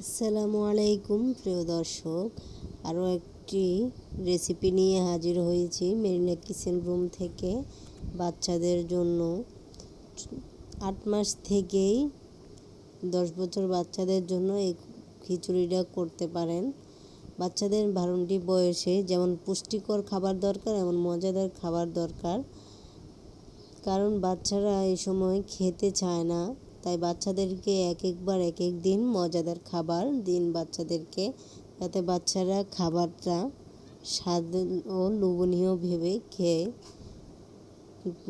আসসালামু আলাইকুম, প্রিয় দর্শক। আরও একটি রেসিপি নিয়ে হাজির হয়েছি মেরিনা কিচেন রুম থেকে বাচ্চাদের জন্য। আট মাস থেকেই দশ বছর বাচ্চাদের জন্য এই খিচুড়িটা করতে পারেন। বাচ্চাদের বারোটি বয়সে যেমন পুষ্টিকর খাবার দরকার, এমন মজাদার খাবার দরকার। কারণ বাচ্চারা এই সময় খেতে চায় না। তাই বাচ্চাদেরকে এক একবার এক এক দিন মজাদার খাবার দিন বাচ্চাদেরকে, যাতে বাচ্চারা খাবারটা স্বাদ ও লোভনীয় ভেবে খেয়ে,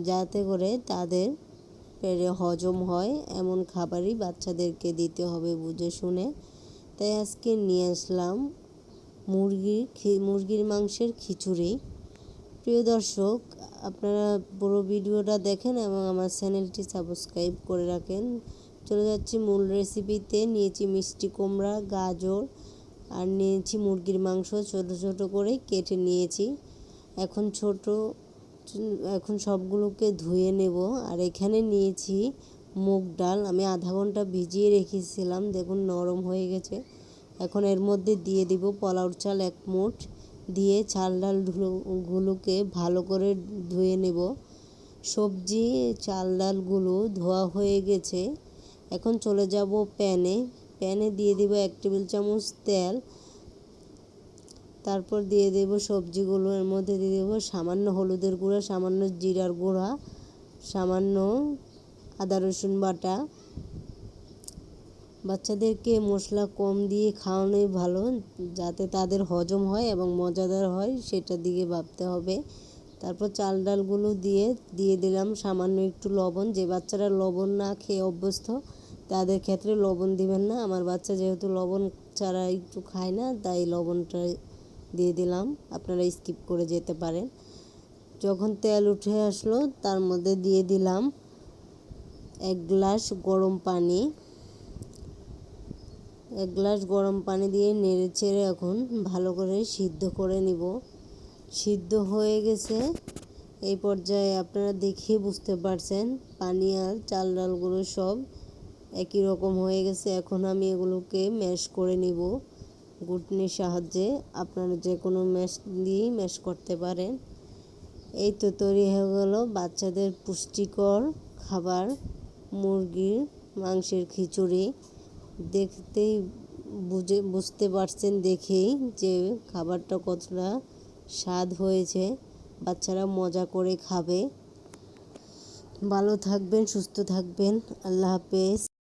যাতে করে তাদের পেটে হজম হয়। এমন খাবারই বাচ্চাদেরকে দিতে হবে বুঝে শুনে। তাই আজকে নিয়ে আসলাম মুরগির মুরগির মাংসের খিচুড়ি। প্রিয় দর্শক, আপনারা পুরো ভিডিওটা দেখেন এবং আমার চ্যানেলটি সাবস্ক্রাইব করে রাখেন। চলে যাচ্ছি মূল রেসিপিতে নিয়েছি মিষ্টি কুমড়া, গাজর আর নিয়েছি মুরগির মাংস। ছোট ছোট করে কেটে নিয়েছি। এখন ছোট, এখন সবগুলোকে ধুয়ে নেব। আর এখানে নিয়েছি মুগ ডাল। আমি আধা ঘণ্টা ভিজিয়ে রেখেছিলাম। দেখুন নরম হয়ে গেছে। এখন এর মধ্যে দিয়ে দিব পোলাওর চাল এক মুঠ। দিয়ে চাল ডালগুলোকে ভালো করে ধুয়ে নেব। সবজি চাল ডালগুলো ধোয়া হয়ে গেছে। এখন চলে যাব প্যানে। প্যানে দিয়ে দিব এক টেবিল চামচ তেল। তারপর দিয়ে দেব সবজিগুলো। এর মধ্যে দিয়ে দেবো সামান্য হলুদের গুঁড়া, সামান্য জিরার গুঁড়া, সামান্য আদা রসুন বাটা। বাচ্চাদেরকে মশলা কম দিয়ে খাওয়ানোই ভালো, যাতে তাদের হজম হয় এবং মজাদার হয়, সেটা দিকে ভাবতে হবে। তারপর চাল ডালগুলো দিয়ে দিয়ে দিলাম সামান্য একটু লবণ। যে বাচ্চারা লবণ না খেয়ে অভ্যস্ত, তাদের ক্ষেত্রে লবণ দিবেন না। আমার বাচ্চা যেহেতু লবণ ছাড়া একটু খায় না, তাই লবণটা দিয়ে দিলাম। আপনারা স্কিপ করে যেতে পারেন। যখন তেল উঠে আসলো, তার মধ্যে দিয়ে দিলাম এক গ্লাস গরম পানি। এক গ্লাস গরম পানি দিয়ে নেড়ে চেড়ে এখন ভালো করে সিদ্ধ করে নিব। সিদ্ধ হয়ে গেছে। এই পর্যায়ে আপনারা দেখে বুঝতে পারছেন, পানি আর চাল ডালগুলো সব একই রকম হয়ে গেছে। এখন আমি এগুলোকে ম্যাশ করে নিব। গুটনির সাহায্যে আপনারা যে কোনো ম্যাশ দিয়েই ম্যাশ করতে পারেন। এই তো তৈরি হয়ে গেল বাচ্চাদের পুষ্টিকর খাবার, মুরগির মাংসের খিচুড়ি। দেখতেই বুঝে, বুঝতে পারছেন দেখেই যে খাবারটা কতটা স্বাদ হয়েছে। বাচ্চারা মজা করে খাবে। ভালো থাকবেন, সুস্থ থাকবেন। আল্লাহ হাফেজ।